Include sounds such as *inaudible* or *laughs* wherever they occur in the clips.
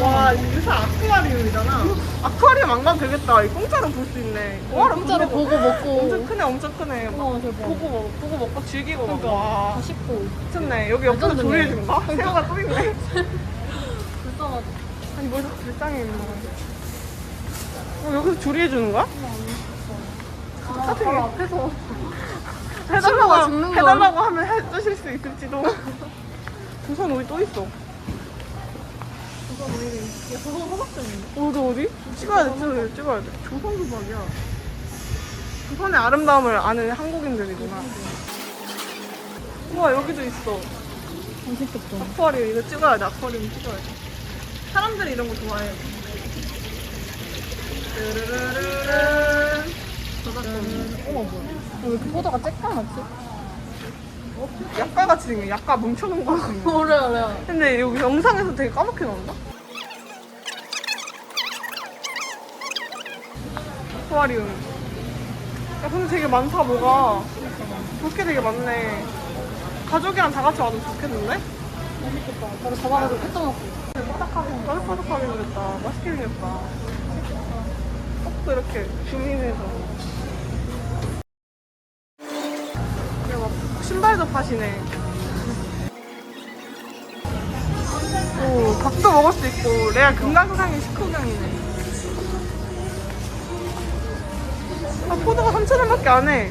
와, 이 의사 아쿠아리움이잖아. 아쿠아리움 안 가도 되겠다. 이 공짜로 볼 수 있네. 어, 와, 공짜로 보고 먹고. 엄청 크네, 엄청 크네. 막 와, 대박. 보고 먹고, 보고 먹고 즐기고 막. 그러니까. 와, 다 쉽고. 미쳤네. 여기 옆으로 조리해준가? 그러니까. 새우가 또 있네. *laughs* 불쌍하다. 아니, 뭘 자꾸 불쌍해, 임마. 어, 여기서 조리해주는 거야? 아, 아 바로 앞에서 친구가 해달라고, 해달라고 하면 해주실 수 있을지도. *laughs* 조선 오이 또 있어. 오일이. 야, 조선 호박전인데? 어디 어디? 찍어야 돼, 찍어야 돼, 찍어야 돼. 조선 수박이야. 조선의 아름다움을 아는 한국인들이구나. 우와 여기도 있어. 맛있겠다. 아쿠아리움 이거 찍어야 돼. 아쿠아리움 찍어야 돼. 사람들이 이런 거 좋아해. 르르르르. 어머, 뭐야. 왜 이렇게 포도가 쬐까맣지? 약과같이 생겨. 약과 뭉쳐놓은 거 거. 그래, 그래. 근데 여기 영상에서 되게 까맣게 나온다? 아쿠아리움. 야, 근데 되게 많다, 뭐가. 볼게 되게 많네. 가족이랑 다 같이 와도 좋겠는데? 맛있겠다. 바로 잡아가지고 회 떠먹고. 바삭하게. 바삭바삭하게 생겼다. 맛있게 생겼다. 떡도 이렇게 주민해서. 야, 막 신발도 파시네. 오, 밥도 먹을 수 있고, 레알 금강산의 식후경이네. 아, 포도가 3,000원밖에 안 해.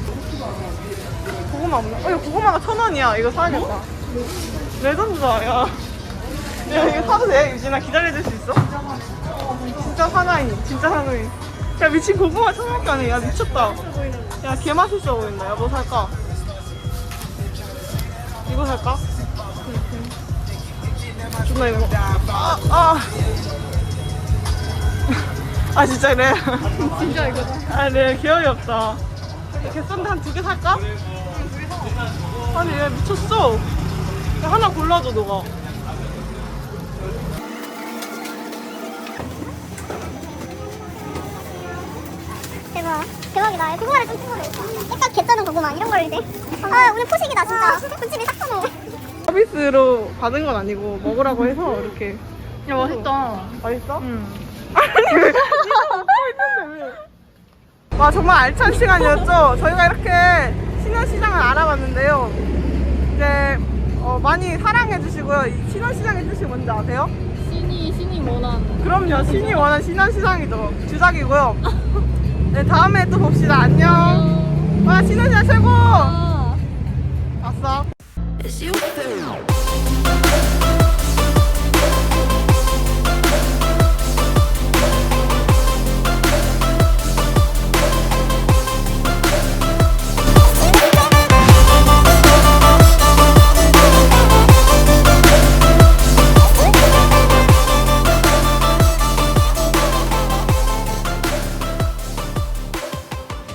고구마 없나? 어, 이거 고구마가 1,000원이야. 이거 사야겠다. 레전드다, 야. 야, 이거 사도 돼? 유진아, 기다려줄 수 있어? 진짜 사나이. 진짜 사나이. 야, 미친 고구마 1,000원밖에 안 해. 야, 미쳤다. 야, 개 맛있어 보인다. 야, 뭐 살까? 이거 살까? 존나 이거. 아, 아. 아, 진짜 그래. 진짜 이거다. 아, 네, 기억이 없다. 개썬데 한두 개 살까? 아니, 얘 미쳤어. 야, 하나 골라줘, 너가. 대박. 대박이다. 고구마를 좀 찍어내. 약간 개짜는 고구마 이런 걸 이제. 아 오늘 포식이다 진짜. 군침이 싹 터노. 서비스로 받은 건 아니고 먹으라고 해서 이렇게. 야, 맛있다. 맛있어? 응. 아니 왜? 와 정말 알찬 시간이었죠. 저희가 이렇게 신현시장을 알아봤는데요. 이제 어, 많이 사랑해 주시고요. 이 신현시장의 뜻이 뭔지 아세요? 신이, 신이 원한. 그럼요. 신이 원한 신현시장이죠. 주작이고요. 네 다음에 또 봅시다. 안녕. 와 신현시장 최고. 아. 아싸.